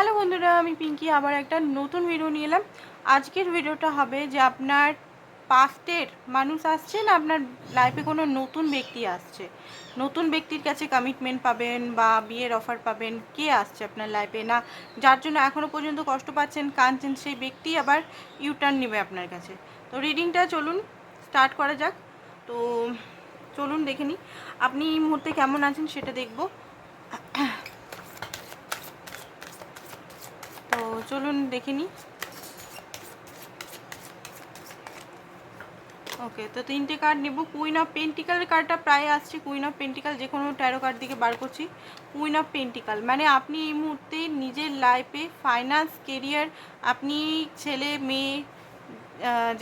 Hello বন্ধুরা, আমি পিঙ্কি, আবার একটা নতুন ভিডিও নিয়ে এলাম। আজকের ভিডিওটা হবে যে আপনার পাস্টের মানুষ আসছে না আপনার লাইফে কোনো নতুন ব্যক্তি আসছে? নতুন ব্যক্তির কাছে কমিটমেন্ট পাবেন বা বিয়ের অফার পাবেন, কে আসছে আপনার লাইফে না, যার জন্য এখনও পর্যন্ত কষ্ট পাচ্ছেন, কাঁদছেন, সেই ব্যক্তি আবার ইউটার্ন নেবে আপনার কাছে। তো রিডিংটা চলুন স্টার্ট করা যাক। তো চলুন দেখে নিই। আপনি এই মুহূর্তে কেমন আছেন সেটা দেখব। তো চলুন দেখে নিই। ওকে তো তিনটে কার্ড নেব। কুইন অফ পেন্টিকাল কার্ডটা প্রায় আসছে। কুইন অফ পেন্টিকাল যে কোনো ট্যারো কার্ড দিকে বার করছি। কুইন অফ পেন্টিকাল মানে আপনি এই মুহূর্তে নিজের লাইফে ফাইন্যান্স কেরিয়ার আপনি ছেলে, মেয়ে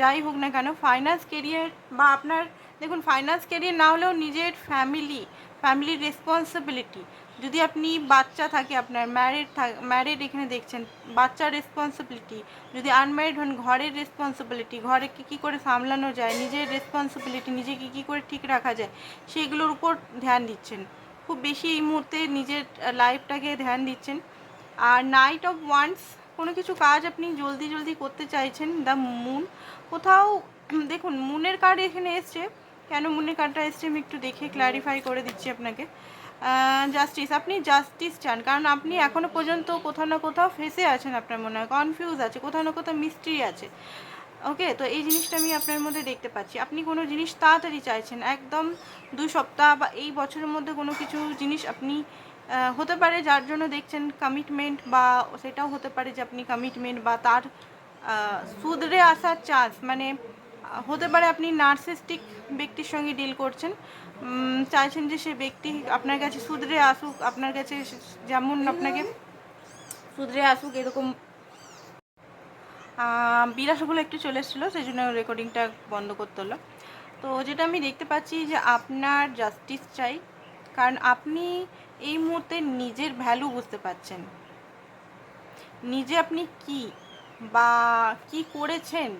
যাই হোক না কেন ফাইন্যান্স কেরিয়ার বা আপনার, দেখুন ফাইন্যান্স কেরিয়ার না হলেও নিজের ফ্যামিলি ফ্যামিলির রেসপন্সিবিলিটি যদি আপনি বাচ্চা থাকে, আপনার ম্যারিড ম্যারিড এখানে দেখছেন বাচ্চার রেসপন্সিবিলিটি যদি আনম্যারিড হন, ঘরের রেসপন্সিবিলিটি ঘরে কী কী করে সামলানো যায়, নিজের রেসপন্সিবিলিটি নিজেকে কী করে ঠিক রাখা যায়, সেগুলোর উপর ধ্যান দিচ্ছেন। খুব বেশি এই মুহূর্তে নিজের লাইফটাকে ধ্যান দিচ্ছেন। আর নাইট অফ ওয়ান্স কোনো কিছু কাজ আপনি জলদি জলদি করতে চাইছেন দ্য মুন কোথাও, দেখুন মুনের কার্ড এখানে এসছে। কেন মুনের কার্ডটা এসছে আমি একটু দেখে ক্ল্যারিফাই করে দিচ্ছি আপনাকে। জাস্টিস আপনি জাস্টিস চান। কারণ আপনি এখনও পর্যন্ত কোথাও না কোথাও ফেসে আছেন আপনার মনে হয় কনফিউজ আছে, কোথাও না কোথাও মিস্ট্রি আছে। ওকে তো এই জিনিসটা আমি আপনার মধ্যে দেখতে পাচ্ছি। আপনি কোনো জিনিস তাড়াতাড়ি চাইছেন, একদম দুই সপ্তাহ বা এই বছরের মধ্যে কোনো কিছু জিনিস আপনি হতে পারে যার জন্য দেখছেন কমিটমেন্ট বা সেটাও হতে পারে যে আপনি কমিটমেন্ট বা তার সুদরে আসার চান্স মানে হতে পারে আপনি নার্সিস্টিক ব্যক্তির সঙ্গে ডিল করছেন চাইছেন যে সে ব্যক্তি আপনার কাছে সুদরে আসুক, আপনার কাছে যেমন আপনাকে সুদরে আসুক এরকম। বিলাসগুলো একটু চলে এসেছিল, সেই জন্য রেকর্ডিংটা বন্ধ করতে হলো। তো যেটা আমি দেখতে পাচ্ছি যে আপনার জাস্টিস চাই, কারণ আপনি এই মুহূর্তে নিজের ভ্যালু বুঝতে পারছেন নিজে আপনি কি বা কি করেছেন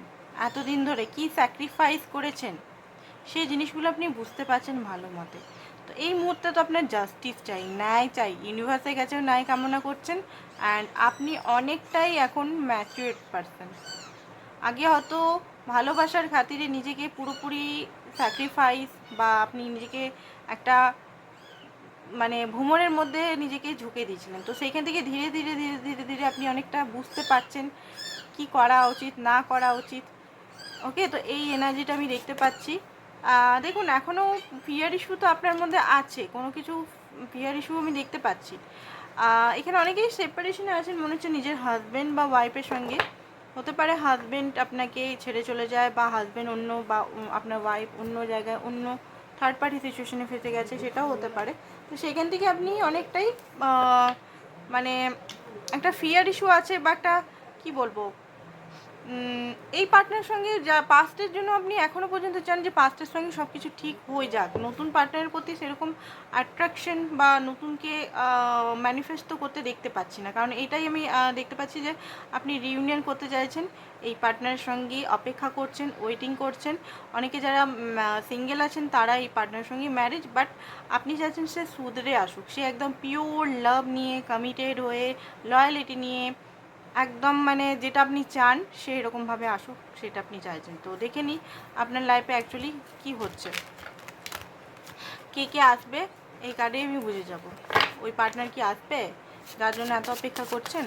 এতদিন ধরে কি স্যাক্রিফাইস করেছেন? সেই জিনিসগুলো আপনি বুঝতে পারছেন ভালো মতে। তো এই মুহূর্তে তো আপনার জাস্টিস চাই, ন্যায় চাই। ইউনিভার্সের কাছেও ন্যায় কামনা করছেন অ্যান্ড আপনি অনেকটাই এখন ম্যাচুয়েড পারসন আগে হয়তো ভালোবাসার খাতিরে নিজেকে পুরোপুরি স্যাক্রিফাইস বা আপনি নিজেকে একটা মানে ভ্রমণের মধ্যে নিজেকে ঝুঁকে দিয়েছিলেন। তো সেইখান থেকে ধীরে ধীরে ধীরে ধীরে ধীরে আপনি অনেকটা বুঝতে পারছেন কি করা উচিত, না করা উচিত। ওকে, তো এই এনার্জিটা আমি দেখতে পাচ্ছি। দেখুন এখনও ফিয়ার ইস্যু তো আপনার মধ্যে আছে, কোনো কিছু ফিয়ার ইস্যু আমি দেখতে পাচ্ছি। এখানে অনেকেই সেপারেশনে আছেন, মনে হচ্ছে নিজের হাজব্যান্ড বা ওয়াইফের সঙ্গে। হতে পারে হাজব্যান্ড আপনাকে ছেড়ে চলে যায় বা হাজব্যান্ড অন্য বা আপনার ওয়াইফ অন্য জায়গায়, অন্য থার্ড পার্টি সিচুয়েশনে ফেসে গেছে, সেটাও হতে পারে। তো সেখান থেকে আপনি অনেকটাই মানে একটা ফিয়ার ইস্যু আছে বা একটা, কী বলব এই পার্টনারের সঙ্গে যা পাস্টের জন্য আপনি এখনও পর্যন্ত চান যে পাস্টের সঙ্গে সব কিছু ঠিক হয়ে যাক। নতুন পার্টনারের প্রতি সেরকম অ্যাট্রাকশন বা নতুনকে ম্যানিফেস্টো করতে দেখতে পাচ্ছি না। কারণ এটাই আমি দেখতে পাচ্ছি যে আপনি রিউনিয়ন করতে চাইছেন, এই পার্টনারের সঙ্গে অপেক্ষা করছেন ওয়েটিং করছেন। অনেকে যারা সিঙ্গেল আছেন তারা এই পার্টনারের সঙ্গে ম্যারেজ বাট আপনি চাইছেন সে সুদরে আসুক। সে একদম পিওর লাভ নিয়ে কমিটেড হয়ে লয়ালিটি নিয়ে একদম মানে যেটা আপনি চান, সেই রকমভাবে আসুক, সেটা আপনি চাইছেন। তো দেখে নিই আপনার লাইফে অ্যাকচুয়ালি কি হচ্ছে। কে কে আসবে, এই কার্ডেই আমি বুঝে যাব। ওই পার্টনার কি আসবে, যার জন্য এত অপেক্ষা করছেন?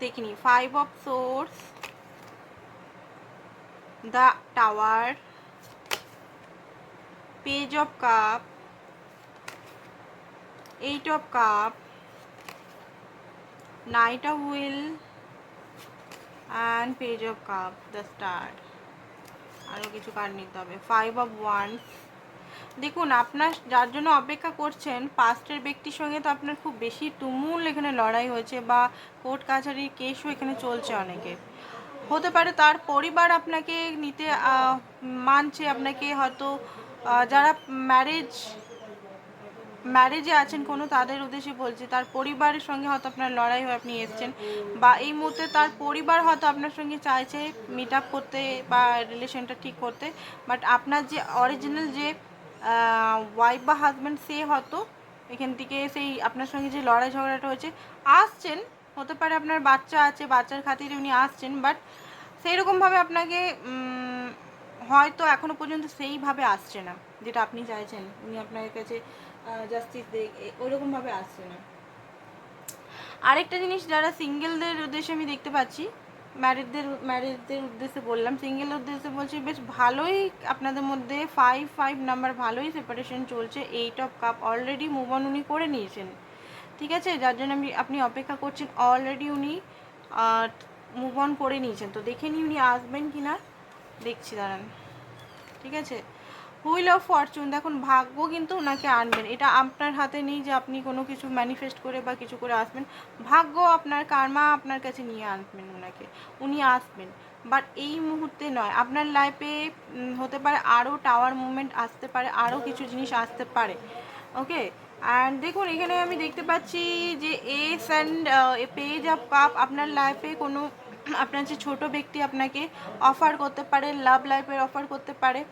দেখিনি five of swords the tower page of cup eight of cup knight of wheel and page of cup, the star আরও কিছু কার্ড নিতে হবে। ফাইভ অফ ওয়ান দেখুন, আপনার যার জন্য অপেক্ষা করছেন পাস্টের ব্যক্তির সঙ্গে তো আপনার খুব বেশি তুমুল এখানে লড়াই হয়েছে বা কোর্ট কাছারির কেসও এখানে চলছে অনেকে। হতে পারে তার পরিবার আপনাকে নিতে মানছে, আপনাকে হয়তো যারা ম্যারেজ ম্যারেজে আছেন কোনো তাদের উদ্দেশ্যে বলছি, তার পরিবারের সঙ্গে হয়তো আপনার লড়াই হয়ে আপনি এসছেন বা এই মুহূর্তে তার পরিবার হয়তো আপনার সঙ্গে চাইছে মিট আপ করতে বা রিলেশনটা ঠিক করতে বাট আপনার যে অরিজিনাল যে ওয়াইফ বা হাজব্যান্ড সে হয়তো এখান থেকে সেই আপনার সঙ্গে যে লড়াই ঝগড়াটা হয়েছে, আসছেন, হতে পারে আপনার বাচ্চা আছে, বাচ্চার খাতিরে উনি আসছেন বাট সেই রকমভাবে আপনাকে হয়তো এখনও পর্যন্ত সেইভাবে আসছে না, যেটা আপনি চাইছেন। উনি আপনার কাছে জাস্টিস ওইরকমভাবে আসছে না। আরেকটা জিনিস, যারা সিঙ্গেলদের উদ্দেশ্যে আমি দেখতে পাচ্ছি ম্যারিডদের ম্যারিডদের উদ্দেশ্যে বললাম সিঙ্গেল উদ্দেশ্যে বলছি, বেশ ভালোই আপনাদের মধ্যে ফাইভ ফাইভ নাম্বার ভালোই সেপারেশন চলছে eight of cup already move on উনি করে নিয়েছেন। ঠিক আছে? যার জন্য আমি, আপনি অপেক্ষা করছেন অলরেডি উনি মুভ অন করে নিয়েছেন। তো দেখে নিই উনি আসবেন কি না দেখছি, দাঁড়ান। ঠিক আছে? হুইল অফ ফরচুন দেখুন, ভাগ্য কিন্তু ওনাকে আনবেন। এটা আপনার হাতে নেই যে আপনি কোনো কিছু ম্যানিফেস্ট করে বা কিছু করে আসবেন। ভাগ্য আপনার কার্মা আপনার কাছে নিয়ে আসবেন ওনাকে। উনি আসবেন। বাট এই মুহূর্তে নয়। আপনার লাইফে হতে পারে আরও টাওয়ার মুভমেন্ট আসতে পারে আরও কিছু জিনিস আসতে পারে। ওকে অ্যান্ড দেখুন, এখানে আমি দেখতে পাচ্ছি যে ace and page of cup আপনার লাইফে কোনো, আপনার যে ছোট ব্যক্তি আপনাকে অফার করতে পারে লাভ লাইফের অফার করতে পারে।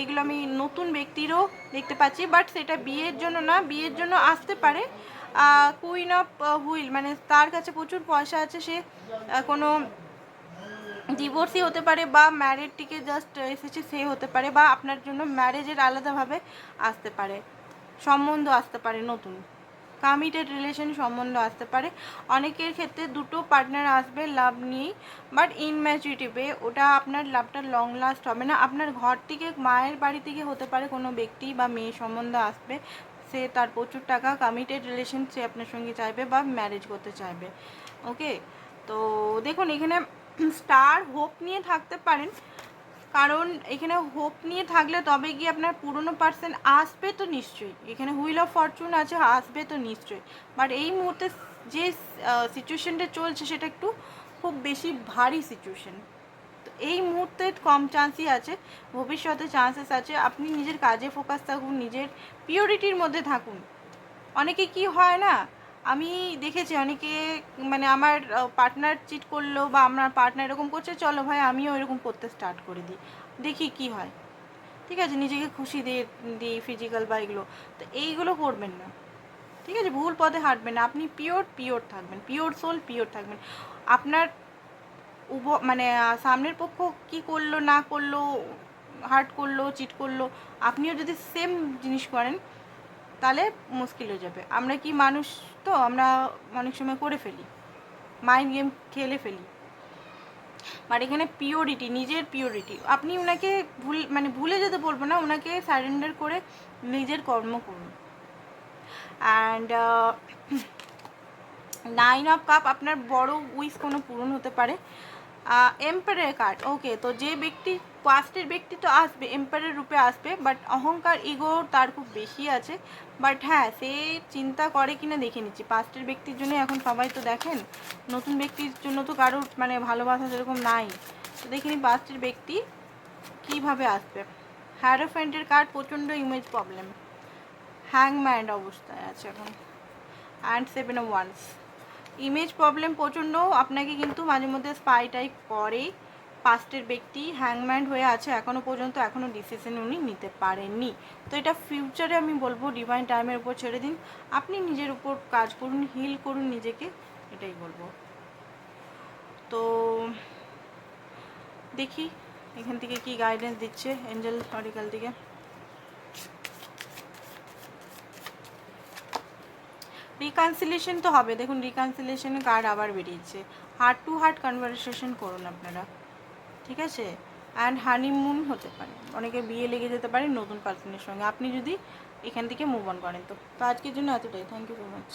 এগুলো আমি নতুন ব্যক্তিরও দেখতে পাচ্ছি বাট সেটা বিয়ের জন্য না, বিয়ের জন্য আসতে পারে। কুইন অফ হুইল মানে তার কাছে প্রচুর পয়সা আছে, সে কোনো ডিভোর্সই হতে পারে বা ম্যারিড টিকে জাস্ট এসেছে, সে হতে পারে বা আপনার জন্য ম্যারেজের আলাদাভাবে আসতে পারে, সম্বন্ধ আসতে পারে নতুন। কমিটেড রিলেশন সম্বন্ধ আসতে পারে। অনেকের ক্ষেত্রে দুটো পার্টনার আসবে লাভ নিয়েই বাট ইনম্যাচুরিটি বে ওটা আপনার লাভটা লং লাস্ট হবে না। আপনার ঘর থেকে, মায়ের বাড়ি থেকে হতে পারে কোনো ব্যক্তি বা মেয়ে সম্বন্ধ আসবে, সে তার প্রচুর টাকা কমিটেড রিলেশন সে আপনার সঙ্গে চাইবে বা ম্যারেজ করতে চাইবে। ওকে তো দেখুন, এখানে স্টার হোপ নিয়ে থাকতে পারেন কারণ এখানে হোপ নিয়ে থাকলে তবে গিয়ে আপনার পুরনো পার্সেন আসবে তো নিশ্চয়ই। এখানে হুইল অফ ফরচুন আছে, আসবে তো নিশ্চয়ই। বাট এই মুহূর্তে যে সিচুয়েশনটা চলছে সেটা একটু খুব বেশি ভারী সিচুয়েশন তো এই মুহূর্তে কম চান্সই আছে, ভবিষ্যতে চান্সেস আছে। আপনি নিজের কাজে ফোকাস থাকুন, নিজের পিওরিটির মধ্যে থাকুন। অনেকে কি হয় না আমি দেখেছি অনেকে মানে আমার পার্টনার চিট করল বা আমার পার্টনার এরকম করছে, চলো ভাই আমিও এরকম করতে স্টার্ট করে দিই। দেখি কি হয়। ঠিক আছে, নিজেকে খুশি দিয়ে দিই ফিজিক্যাল বা এগুলো। তো এইগুলো করবেন না। ঠিক আছে, ভুল পথে হাঁটবেন না। আপনি পিওর পিওর থাকবেন। পিওর সোল পিওর থাকবেন। আপনার উভ মানে সামনের পক্ষ কি করল, না করল হার্ট করল চিট করল, আপনিও যদি সেম জিনিস করেন তাহলে মুশকিল হয়ে যাবে। আমরা কি মানুষ তো? আমরা অনেক সময় করে ফেলি। মাইন্ড গেম খেলে ফেলি। বাট এখানে পিওরিটি নিজের পিওরিটি আপনি ওনাকে ভুল মানে ভুলে যেতে বলব না ওনাকে সারেন্ডার করে নিজের কর্ম করুন। অ্যান্ড নাইন অফ কাপ আপনার বড় উইস কোনো পূরণ হতে পারে। এম্পায়ারের কার্ড ওকে তো যে ব্যক্তি পাস্টের ব্যক্তি তো আসবে এম্পায়ারের রূপে আসবে বাট অহংকার ইগো তার খুব বেশি আছে। বাট হ্যাঁ সে চিন্তা করে কিনা দেখে নিচ্ছি। পাস্টের ব্যক্তির জন্য এখন সবাই তো দেখেন, নতুন ব্যক্তির জন্য তো কারোর মানে ভালোবাসা সেরকম নাই। তো দেখে নি পাস্টের ব্যক্তি কীভাবে আসবে। হ্যারোফ্যান্টের কার্ড প্রচণ্ড ইমেজ প্রবলেম হ্যাংম্যান্ড অবস্থায় আছে এখন। And seven wands image problem প্রচণ্ড, আপনাকে কিন্তু মাঝে মধ্যে স্পাই টাইপ করে। পাস্টের ব্যক্তি হ্যাংম্যান্ড হয়ে আছে এখনও পর্যন্ত এখনও ডিসিশন উনি নিতে পারেননি। তো এটা ফিউচারে আমি বলব ডিভাইন টাইমের উপর ছেড়ে দিন। আপনি নিজের উপর কাজ করুন হিল করুন নিজেকে, এটাই বলব। তো দেখি, এখান থেকে কি গাইডেন্স দিচ্ছে এঞ্জেল অরিকাল থেকে রিকনসিলেশন তো হবে। দেখুন রিকনসিলেশনের কার্ড আবার বেরিয়েছে। হার্ট টু হার্ট কনভারসেশন করুন আপনারা। ঠিক আছে? অ্যান্ড হানিমুন হতে পারে। অনেকে বিয়ে লেগে যেতে পারে নতুন পার্সনের সঙ্গে। আপনি যদি এখান থেকে মুভ অন করেন। তো আজকের জন্য এতটাই। Thank you so much